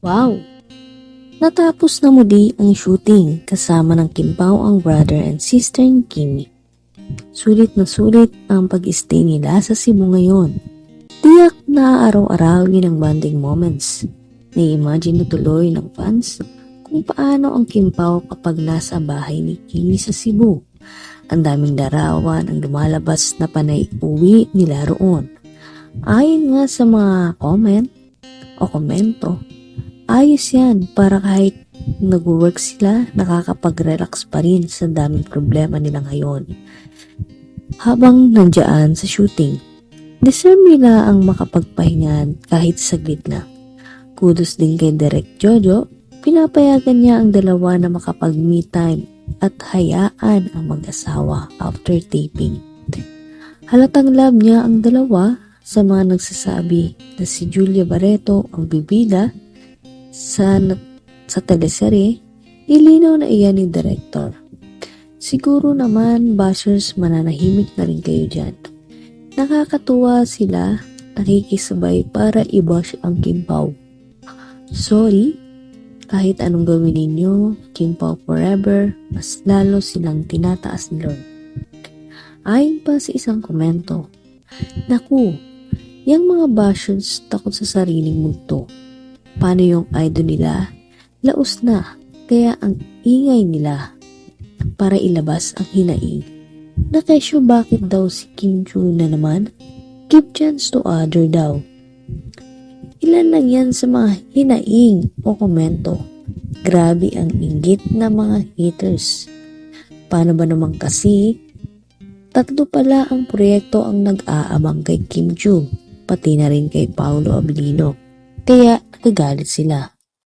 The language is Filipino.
Wow! Natapos na muli ang shooting kasama ng Kimpaw ang brother and sister ni Kimi. Sulit na sulit ang pag-stay nila sa Cebu ngayon. Tiyak na araw-arawin ang bonding moments. Nai-imagine na tuloy ng fans kung paano ang Kimpaw kapag nasa bahay ni Kimi sa Cebu. Ang daming larawan ang lumalabas na panay uwi nila roon. Ayon nga sa mga comment o komento, ayos yan para kahit nag-work sila, nakakapag-relax pa rin sa daming problema nila ngayon. Habang nandiyan sa shooting, deserve nila ang makapagpahinga kahit saglit lang. Kudos din kay Direk Jojo, pinapayagan niya ang dalawa na makapag-me time at hayaan ang mag-asawa after taping. Halatang love niya ang dalawa sa mga nagsasabi na si Julia Barreto ang bibida sa, sa teleserye, ilinaw na iyan ni director. Siguro naman bashers mananahimik na rin kayo dyan. Nakakatuwa sila nakikisabay para i-bash ang Kimpaw. Sorry, kahit anong gawin ninyo, Kimpaw forever, mas lalo silang tinataas ni Lord. Ayon pa sa isang komento, Naku, yung mga bashers takot sa sariling multo. Paano yung idol nila? Laos na, kaya ang ingay nila para ilabas ang hinaing. Nakesyo bakit daw si Kim Chu na naman? Give chance to other daw. Ilan lang yan sa mga hinaing o komento. Grabe ang inggit na mga haters. Paano ba naman kasi? Tatlo pala ang proyekto ang nag-aabang kay Kim Chu, pati na rin kay Paolo Abilino. Kaya nagagalit sila.